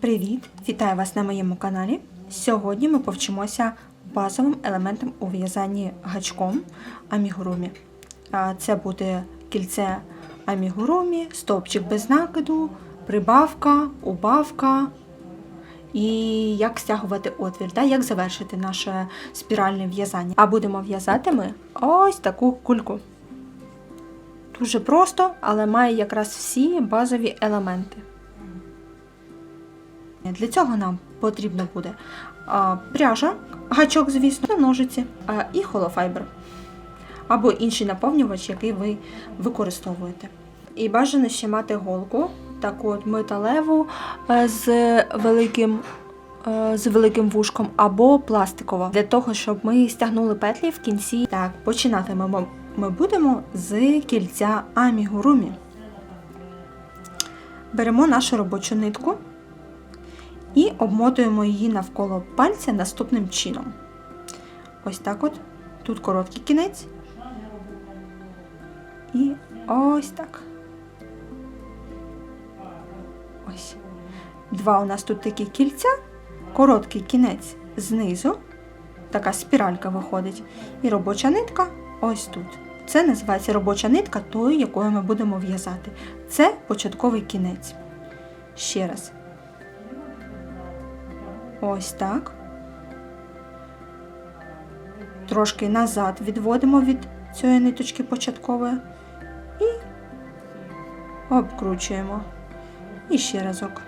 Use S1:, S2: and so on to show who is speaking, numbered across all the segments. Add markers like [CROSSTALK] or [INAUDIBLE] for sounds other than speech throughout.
S1: Привіт! Вітаю вас на моєму каналі. Сьогодні ми повчимося базовим елементам у в'язанні гачком амігурумі. Це буде кільце амігурумі, стовпчик без накиду, прибавка, убавка і як стягувати отвір, да? як завершити наше спіральне в'язання. А будемо в'язати ми ось таку кульку. Дуже просто, але має якраз всі базові елементи. Для цього нам потрібно буде пряжа, гачок, звісно, ножиці і холофайбер. Або інший наповнювач, який ви використовуєте. І бажано ще мати голку, таку от металеву е, з великим, е, з великим вушком, або пластикова, для того, щоб ми стягнули петлі в кінці. Так, починати ми, ми будемо з кільця амігурумі. Беремо нашу робочу нитку і обмотуємо її навколо пальця наступним чином. Ось так от. Тут короткий кінець. І ось так. Ось. Два у нас тут такі кільця, короткий кінець знизу, така спіралька виходить, і робоча нитка ось тут. Це називається робоча нитка, тою, якою ми будемо в'язати. Це початковий кінець. Ще раз. Ось так. Трошки назад відводимо від цієї ниточки початкової і обкручуємо. І ще разок.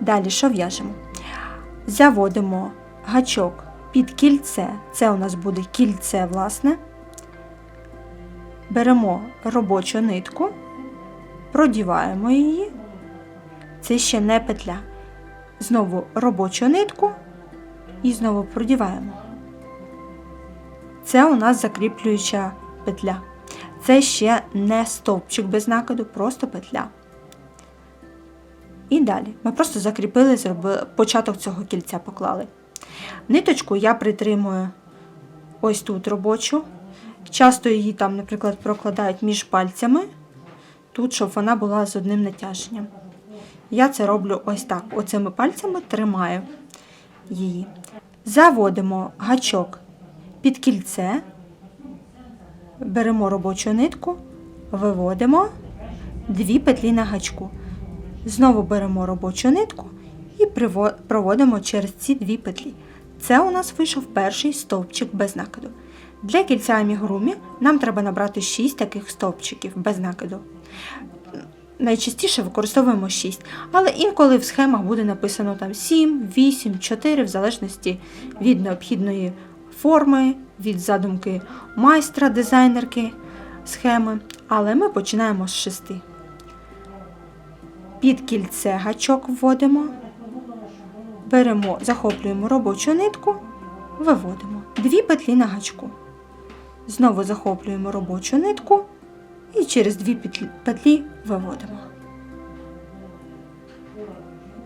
S1: Далі що в'яжемо? Заводимо гачок під кільце, це у нас буде кільце, власне. Беремо робочу нитку продіваємо її. Це ще не петля. Знову робочу нитку і знову продіваємо. Це у нас закріплююча петля. Це ще не стовпчик без накиду, просто петля. І далі. Ми просто закріпили, зробили, початок цього кільця поклали. Ниточку я притримую ось тут робочу. Часто її там, наприклад, прокладають між пальцями тут, щоб вона була з одним натяженням. Я це роблю ось так. Оцими пальцями тримаю її. Заводимо гачок під кільце, беремо робочу нитку, виводимо дві петлі на гачку. Знову беремо робочу нитку і проводимо через ці дві петлі. Це у нас вийшов перший стовпчик без накиду. Для кільця амігурумі нам треба набрати 6 таких стовпчиків без накиду. Найчастіше використовуємо 6, але інколи в схемах буде написано там 7, 8, 4, в залежності від необхідної форми, від задумки майстра, дизайнерки схеми. Але ми починаємо з 6. Під кільце гачок вводимо, беремо, захоплюємо робочу нитку, виводимо дві петлі на гачку. Знову захоплюємо робочу нитку і через дві петлі виводимо.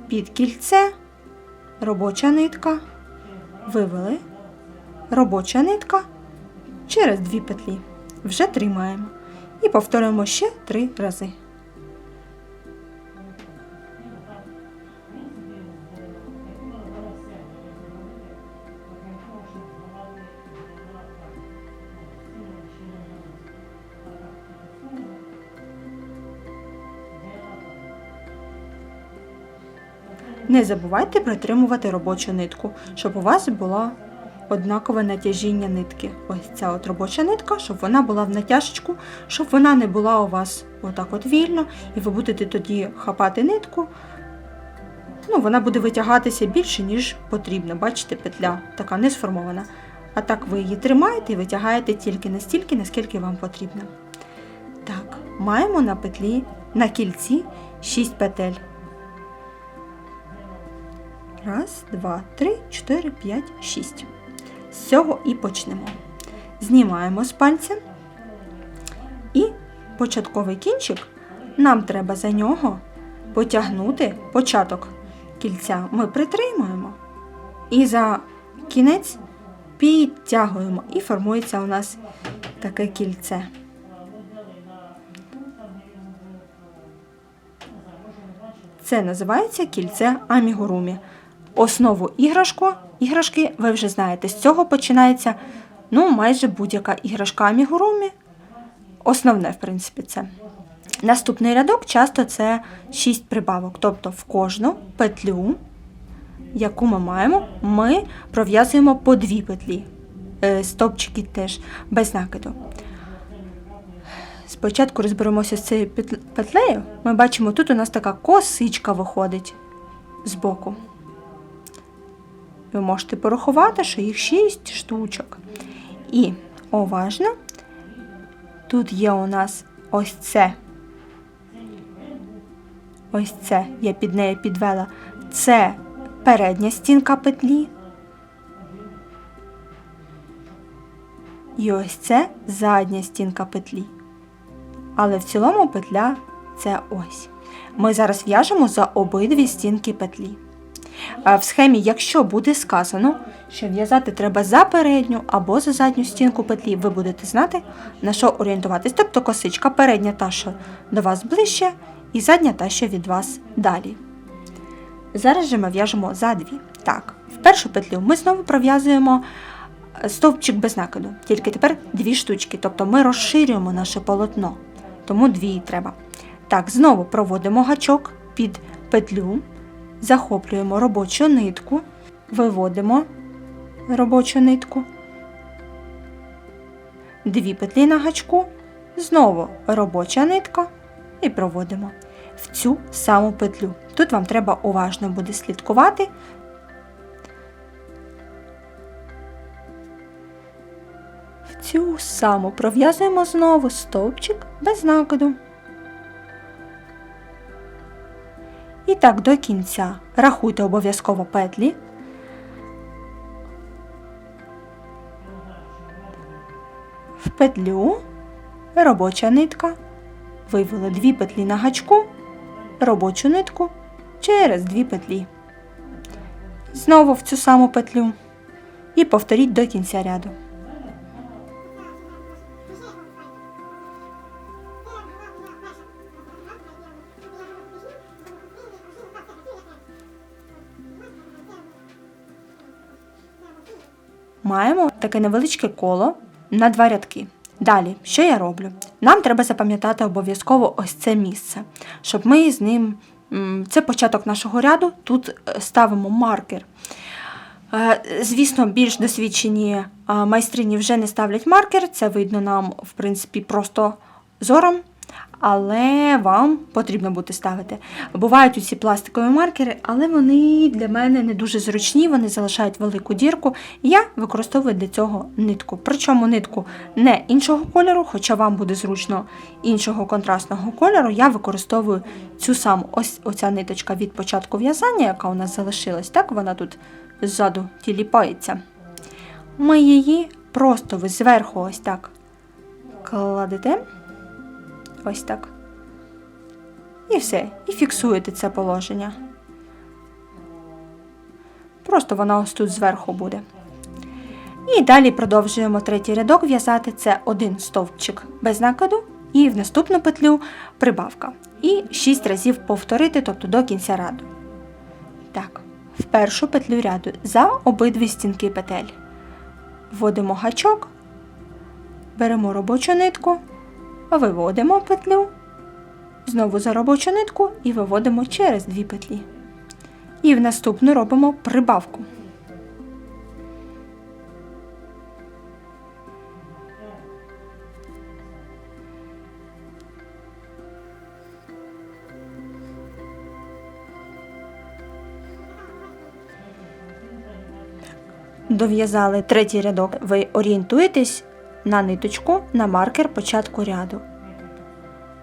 S1: Під кільце, робоча нитка, вивели, робоча нитка через дві петлі. Вже тримаємо. І повторюємо ще три рази. Не забувайте притримувати робочу нитку, щоб у вас було однакове натяжіння нитки. Ось ця от робоча нитка, щоб вона була в натяжечку, щоб вона не була у вас отак от вільно, і ви будете тоді хапати нитку. Ну, Вона буде витягатися більше, ніж потрібно. Бачите, петля така не сформована. А так ви її тримаєте і витягаєте тільки настільки, наскільки вам потрібно. Так, маємо на петлі на кільці 6 петель. Раз, два, три, чотири, п'ять, шість. З цього і почнемо. Знімаємо з пальця. І початковий кінчик. Нам треба за нього потягнути початок кільця. Ми притримуємо. І за кінець підтягуємо. І формується у нас таке кільце. Це називається кільце амігурумі. Основу іграшку, іграшки ви вже знаєте. З цього починається ну, майже будь-яка іграшка амігурумі. Основне, в принципі, це. Наступний рядок часто це 6 прибавок. Тобто в кожну петлю, яку ми маємо, ми пров'язуємо по дві петлі. Е, Стопчики теж без накиду. Спочатку розберемося з цією петлею. Ми бачимо, тут у нас така косичка виходить з боку. Ви можете порахувати, що їх 6 штучок. І уважно, тут є у нас ось це. Ось це я під нею підвела. Це передня стінка петлі. І ось це задня стінка петлі. Але в цілому петля це ось. Ми зараз в'яжемо за обидві стінки петлі. А В схемі, якщо буде сказано, що в'язати треба за передню або за задню стінку петлі, ви будете знати, на що орієнтуватись. Тобто косичка передня та, що до вас ближче, і задня та, що від вас далі. Зараз же ми в'яжемо за дві. Так, в першу петлю ми знову пров'язуємо е, стовпчик без накиду, тільки тепер дві штучки, тобто ми розширюємо наше полотно, тому дві треба. Так, знову проводимо гачок під петлю, захоплюємо робочу нитку, виводимо робочу нитку, дві петлі на гачку, знову робоча нитка і проводимо в цю саму петлю. Тут вам треба уважно буде слідкувати. В цю саму пров'язуємо знову стовпчик без накиду. І так до кінця рахуйте обов'язково петлі. В петлю робоча нитка. Вивели дві петлі на гачку, робочу нитку через дві петлі. Знову в цю саму петлю. І повторіть до кінця ряду. Маємо таке невеличке коло на два рядки. Далі, що я роблю? Нам треба запам'ятати обов'язково ось це місце, щоб ми з ним. Це початок нашого ряду, тут е, ставимо маркер. Е, Звісно, більш досвідчені майстрині вже не ставлять маркер, це видно нам, в принципі, просто зором, але вам потрібно буде ставити. Бувають усі пластикові маркери, але вони для мене не дуже зручні, вони залишають велику дірку. Я використовую для цього нитку. Причому нитку не іншого кольору, хоча вам буде зручно іншого контрастного кольору, я використовую цю саму ось оця ниточка від початку в'язання, яка у нас залишилась, так вона тут ззаду тіліпається. Ми її просто ви зверху ось так кладете. Ось так. І все. І фіксуєте це положення. Просто вона ось тут зверху буде. І далі продовжуємо третій рядок в'язати. Це один стовпчик без накиду, і в наступну петлю прибавка. І 6 разів повторити, тобто до кінця ряду. Так, в першу петлю ряду за обидві стінки петель. Вводимо гачок, беремо робочу нитку, виводимо петлю, знову за робочу нитку і виводимо через дві петлі. І в наступну робимо прибавку. Дов'язали третій рядок. Ви орієнтуєтесь на ниточку, на маркер початку ряду.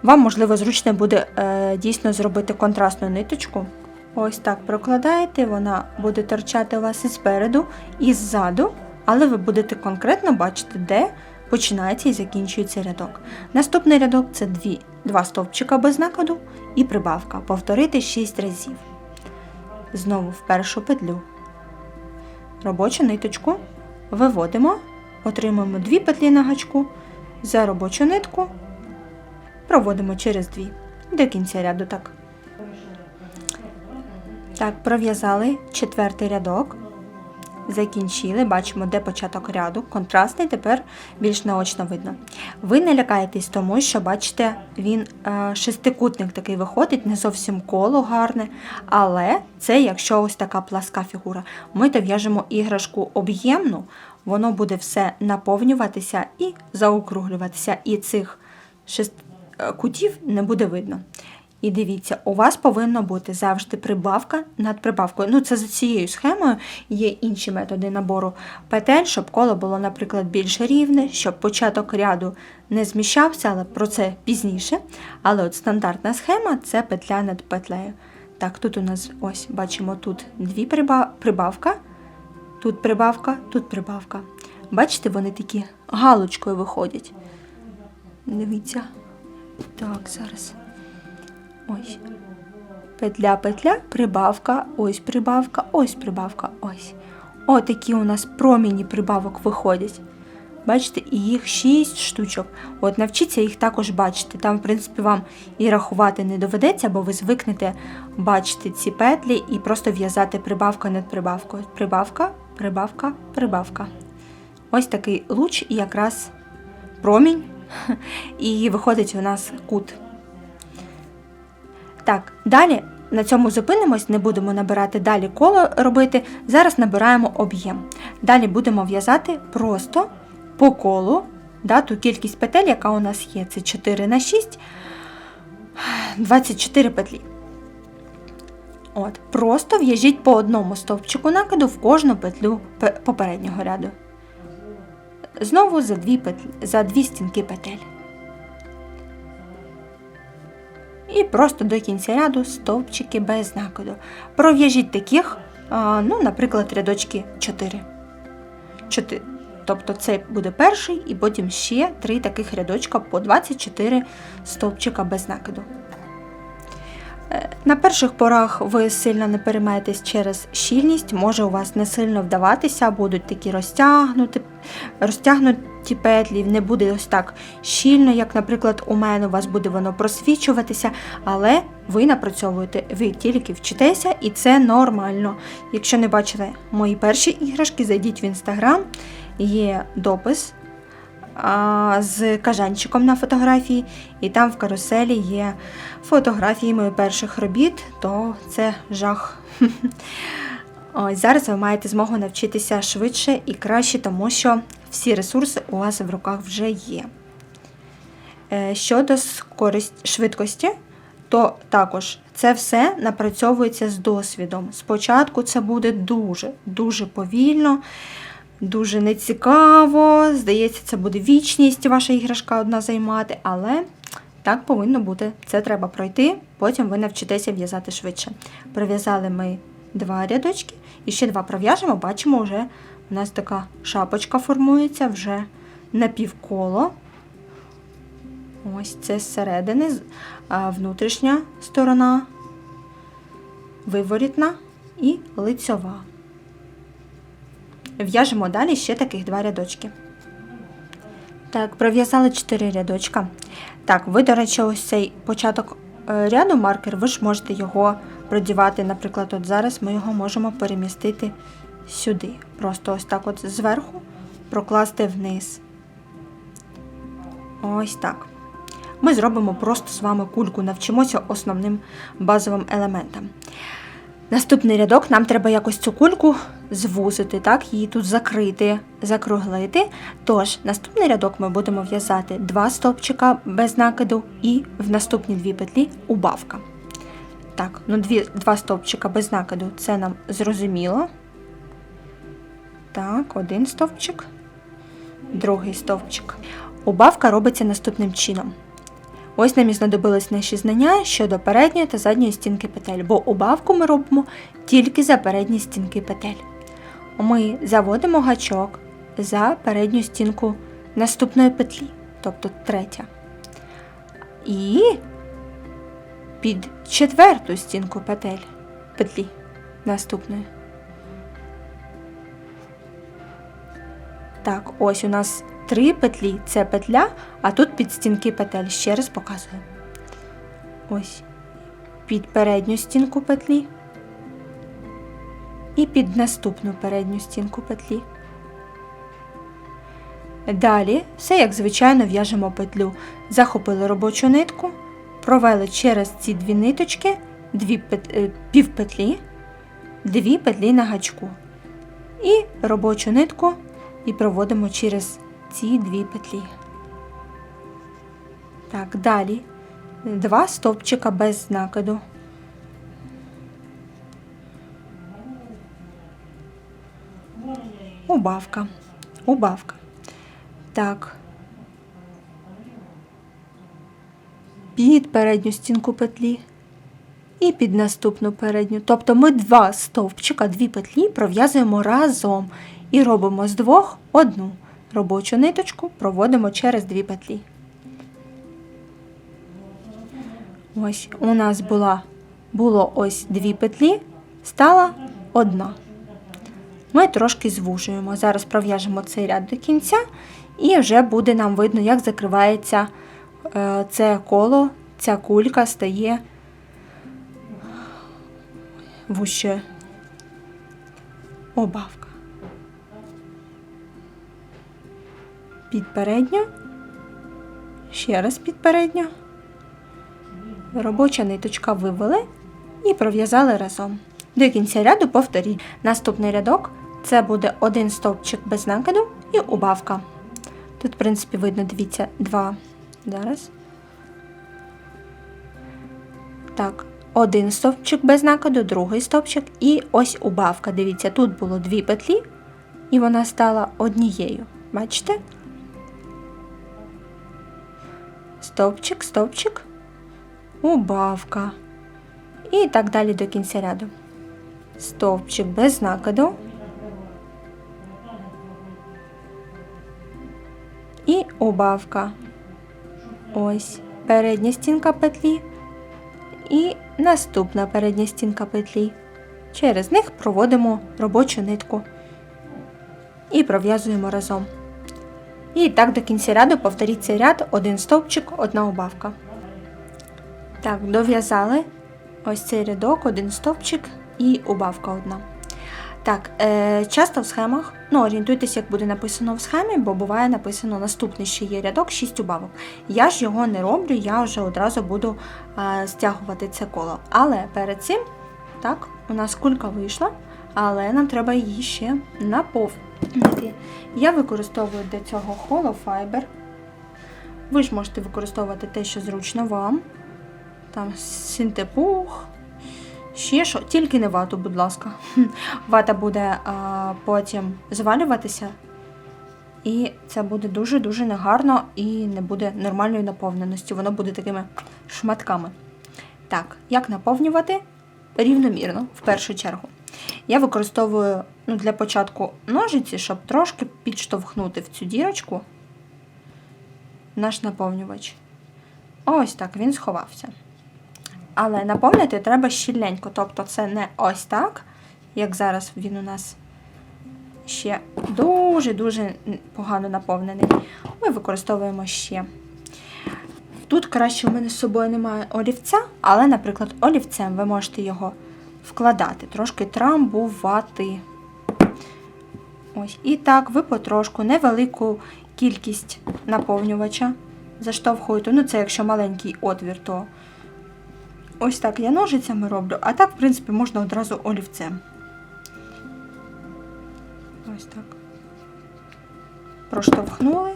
S1: Вам, можливо, зручно буде е, дійсно зробити контрастну ниточку. Ось так прокладаєте, вона буде торчати у вас і спереду, і ззаду, але ви будете конкретно бачити, де починається і закінчується рядок. Наступний рядок це дві, два стовпчика без накиду і прибавка. Повторити 6 разів. Знову в першу петлю. Робочу ниточку виводимо, отримуємо дві петлі на гачку, за робочу нитку проводимо через дві до кінця ряду так. Так, пров'язали четвертий рядок. Закінчили, бачимо, де початок ряду. Контрастний, тепер більш наочно видно. Ви не лякаєтесь тому, що бачите, він е, шестикутник такий виходить, не зовсім коло гарне. Але це якщо ось така пласка фігура. Ми то в'яжемо іграшку об'ємну, воно буде все наповнюватися і заокруглюватися. І цих шест... е, кутів не буде видно. І дивіться, у вас повинна бути завжди прибавка над прибавкою. Ну, це за цією схемою є інші методи набору петель, щоб коло було, наприклад, більш рівне, щоб початок ряду не зміщався, але про це пізніше. Але от стандартна схема це петля над петлею. Так, тут у нас ось бачимо тут дві приба- прибавка, тут прибавка, тут прибавка. Бачите, вони такі галочкою виходять. Дивіться. Так, зараз. Ось. Петля, петля, прибавка, ось прибавка, ось прибавка, ось. Отакі у нас проміні прибавок виходять. Бачите, і їх 6 штучок. От навчіться їх також бачити. Там, в принципі, вам і рахувати не доведеться, бо ви звикнете бачити ці петлі і просто в'язати прибавка над прибавкою. Прибавка, прибавка, прибавка. Ось такий луч і якраз промінь. [LAUGHS] І виходить у нас кут. Так, далі на цьому зупинимось, не будемо набирати далі коло робити. Зараз набираємо об'єм. Далі будемо в'язати просто по колу да, ту кількість петель, яка у нас є. Це 4 на 6, 24 петлі. От, Просто в'яжіть по одному стовпчику накиду в кожну петлю попереднього ряду. Знову за дві, петлі, за дві стінки петель. І просто до кінця ряду стовпчики без накиду. Пров'яжіть таких, ну, наприклад, рядочки 4. 4. Тобто це буде перший, і потім ще три таких рядочка по 24 стовпчика без накиду. Е, На перших порах ви сильно не переймаєтесь через щільність, може у вас не сильно вдаватися, будуть такі розтягнуті, розтягнуті петлі, не буде ось так щільно, як, наприклад, у мене у вас буде воно просвічуватися, але ви напрацьовуєте, ви тільки вчитеся, і це нормально. Якщо не бачили мої перші іграшки, зайдіть в інстаграм, є допис з кажанчиком на фотографії, і там в каруселі є фотографії моїх перших робіт, то це жах. [LAUGHS] Ось зараз ви маєте змогу навчитися швидше і краще, тому що всі ресурси у вас в руках вже є. Е, Щодо швидкості, то також це все напрацьовується з досвідом. Спочатку це буде дуже, дуже повільно, дуже нецікаво. Здається, це буде вічність ваша іграшка одна займати, але так повинно бути. Це треба пройти, потім ви навчитеся в'язати швидше. Пров'язали ми два рядочки і ще два пров'яжемо, бачимо, вже у нас така шапочка формується вже напівколо. Ось це зсередини, внутрішня сторона, виворітна і лицьова. В'яжемо далі ще таких два рядочки. Так, пров'язали 4 рядочка. Так, ви, до речі, ось цей початок е, ряду маркер, ви ж можете його продівати. Наприклад, от зараз ми його можемо перемістити сюди. Просто ось так от зверху прокласти вниз. Ось так. Ми зробимо просто з вами кульку, навчимося основним базовим елементам. Наступний рядок нам треба якось цю кульку звузити, так, її тут закрити, закруглити. Тож, наступний рядок ми будемо в'язати два стовпчика без накиду і в наступні дві петлі убавка. Так, ну дві, два стовпчика без накиду це нам зрозуміло. Так, один стовпчик, другий стовпчик. Убавка робиться наступним чином. Ось нам і знадобились наші знання щодо передньої та задньої стінки петель, бо убавку ми робимо тільки за передні стінки петель. Ми заводимо гачок за передню стінку наступної петлі, тобто третя. І під четверту стінку петель, петлі наступної. Так, ось у нас три петлі це петля, а тут під стінки петель. Ще раз показую. Ось. Під передню стінку петлі. і під наступну передню стінку петлі. Далі все як звичайно в'яжемо петлю. Захопили робочу нитку, провели через ці дві ниточки, дві пет... е, півпетлі, дві петлі на гачку. І робочу нитку і проводимо через ці дві петлі. Так, далі два стовпчика без накиду. Убавка. Убавка. Так. Під передню стінку петлі і під наступну передню. Тобто ми два стовпчика, дві петлі пров'язуємо разом і робимо з двох одну робочу ниточку проводимо через дві петлі. Ось у нас була, було ось дві петлі, стала одна. Ми трошки звужуємо. Зараз пров'яжемо цей ряд до кінця, і вже буде нам видно, як закривається е, це коло, ця кулька стає вуще обавка. Під передню, ще раз під передню. Робоча ниточка вивели і пров'язали разом. До кінця ряду повторіть. Наступний рядок це буде один стовпчик без накиду і убавка. Тут, в принципі, видно, дивіться, два. Зараз. Так, один стовпчик без накиду, другий стовпчик і ось убавка. Дивіться, тут було дві петлі, і вона стала однією. Бачите? Стовпчик, стовпчик, убавка. І так далі до кінця ряду. Стовпчик без накиду. І убавка. Ось передня стінка петлі і наступна передня стінка петлі. Через них проводимо робочу нитку і пров'язуємо разом. І так до кінця ряду повторіть ряд, один стовпчик, одна убавка. Так, дов'язали ось цей рядок, один стовпчик і убавка одна. Так, е, часто в схемах, ну орієнтуйтесь, як буде написано в схемі, бо буває написано наступний ще є рядок, 6 убавок. Я ж його не роблю, я вже одразу буду е, стягувати це коло. Але перед цим, так, у нас кулька вийшла, але нам треба її ще наповнити. Я використовую для цього холофайбер. Ви ж можете використовувати те, що зручно вам. Там синтепух, ще що, тільки не вату, будь ласка. [LAUGHS] Вата буде а, потім звалюватися, і це буде дуже-дуже негарно і не буде нормальної наповненості. Воно буде такими шматками. Так, як наповнювати? Рівномірно, в першу чергу. Я використовую ну, для початку ножиці, щоб трошки підштовхнути в цю дірочку наш наповнювач. Ось так він сховався. Але наповнити треба щільненько, тобто це не ось так, як зараз він у нас ще дуже-дуже погано наповнений. Ми використовуємо ще. Тут краще у мене з собою немає олівця, але, наприклад, олівцем ви можете його вкладати, трошки трамбувати. Ось. І так, ви потрошку невелику кількість наповнювача заштовхуєте. Ну, це якщо маленький отвір, то ось так я ножицями роблю, а так, в принципі, можна одразу олівцем. Ось так. Проштовхнули.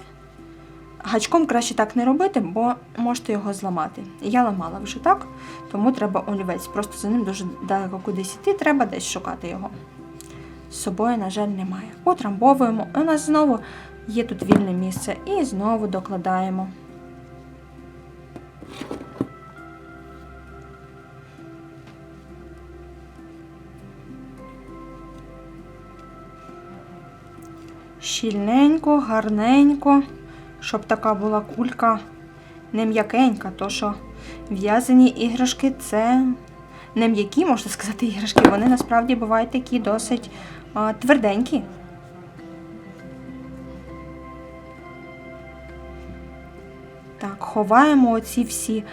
S1: Гачком краще так не робити, бо можете його зламати. Я ламала вже так, тому треба олівець. Просто за ним дуже далеко кудись йти, треба десь шукати його. З собою, на жаль, немає. Утрамбовуємо. У нас знову є тут вільне місце. І знову докладаємо. Щільненько, гарненько, щоб така була кулька не м'якенька, то що в'язані іграшки це не м'які, можна сказати, іграшки. Вони насправді бувають такі досить а, тверденькі. Так, ховаємо оці всі,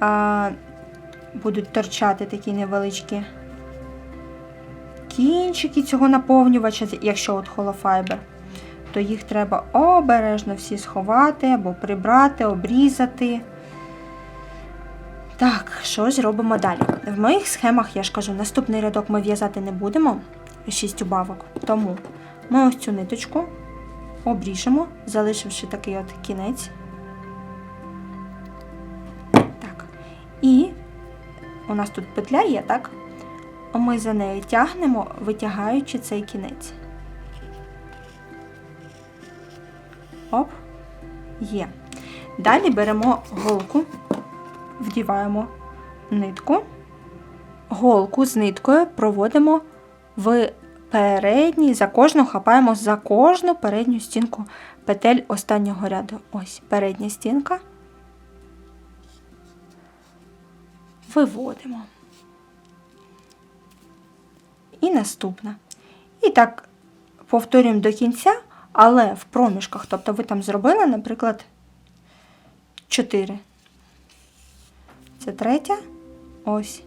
S1: а, будуть торчати такі невеличкі кінчики цього наповнювача, якщо от холофайбер, то їх треба обережно всі сховати або прибрати, обрізати. Так, що ж робимо далі? В моїх схемах, я ж кажу, наступний рядок ми в'язати не будемо 6 убавок. Тому ми ось цю ниточку обріжемо, залишивши такий от кінець. Так. І у нас тут петля є, так? Ми за нею тягнемо, витягаючи цей кінець. Оп, є. Далі беремо голку, вдіваємо нитку, голку з ниткою проводимо в передній, за кожну хапаємо за кожну передню стінку петель останнього ряду. Ось передня стінка. Виводимо. І наступна. І так повторюємо до кінця, але в проміжках, тобто ви там зробили, наприклад, 4. Це третя, ось,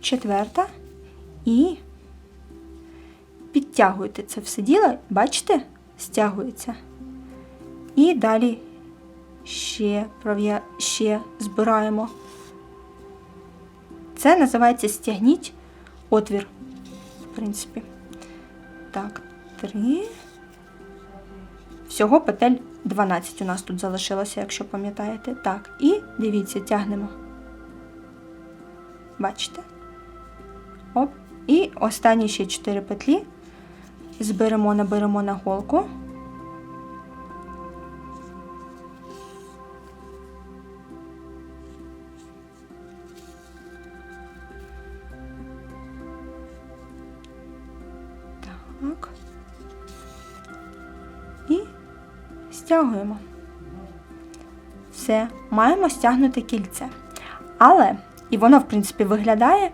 S1: четверта і підтягуєте це все діло, бачите, стягується. І далі ще, ще збираємо. Це називається стягніть отвір, в принципі. Так, три. Всього петель 12 у нас тут залишилося, якщо пам'ятаєте. Так, і дивіться, тягнемо. Бачите? Оп. І останні ще 4 петлі зберемо, наберемо на голку. Все, маємо стягнути кільце. Але, і воно, в принципі, виглядає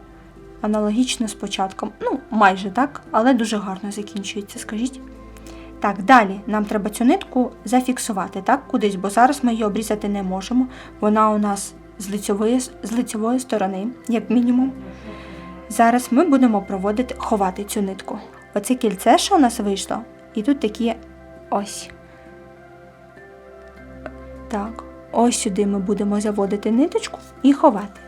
S1: аналогічно з початком. Ну, майже так, але дуже гарно закінчується, скажіть. Так, далі нам треба цю нитку зафіксувати, так, кудись, бо зараз ми її обрізати не можемо. Вона у нас з лицьової, з лицьової сторони, як мінімум. Зараз ми будемо проводити, ховати цю нитку. Оце кільце, що у нас вийшло, і тут такі ось. Так, ось сюди ми будемо заводити ниточку і ховати.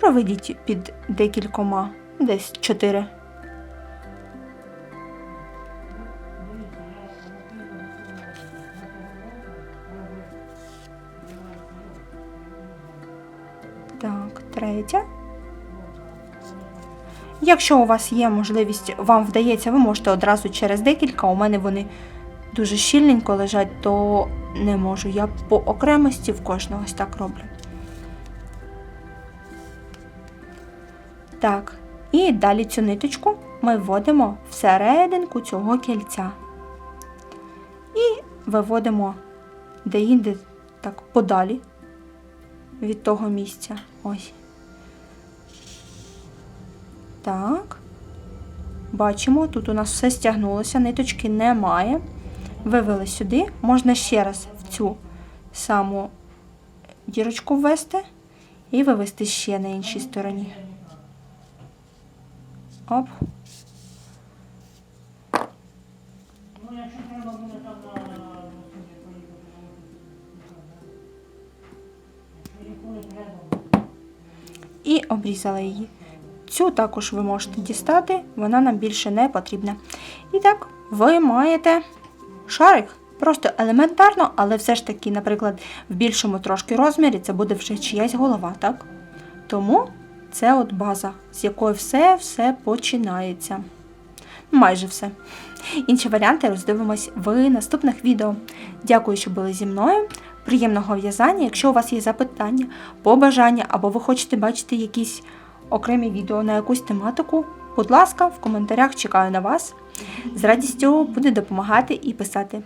S1: Проведіть під декількома, десь 4. Так, третя. Якщо у вас є можливість, вам вдається, ви можете одразу через декілька. У мене вони дуже щільненько лежать, то не можу. Я по окремості в кожного ось так роблю. Так, і далі цю ниточку ми вводимо всерединку цього кільця. І виводимо де-інде так подалі від того місця. Ось. Так. Бачимо, тут у нас все стягнулося, ниточки немає. Вивели сюди. Можна ще раз в цю саму дірочку ввести і вивести ще на іншій стороні. Оп. І обрізала її. Цю також ви можете дістати, вона нам більше не потрібна. І так, ви маєте шарик. Просто елементарно, але все ж таки, наприклад, в більшому трошки розмірі це буде вже чиясь голова, так? Тому це от база, з якої все-все починається. Майже все. Інші варіанти роздивимось в наступних відео. Дякую, що були зі мною. Приємного в'язання. Якщо у вас є запитання, побажання або ви хочете бачити якісь окремі відео на якусь тематику, будь ласка, в коментарях чекаю на вас. З радістю буду допомагати і писати.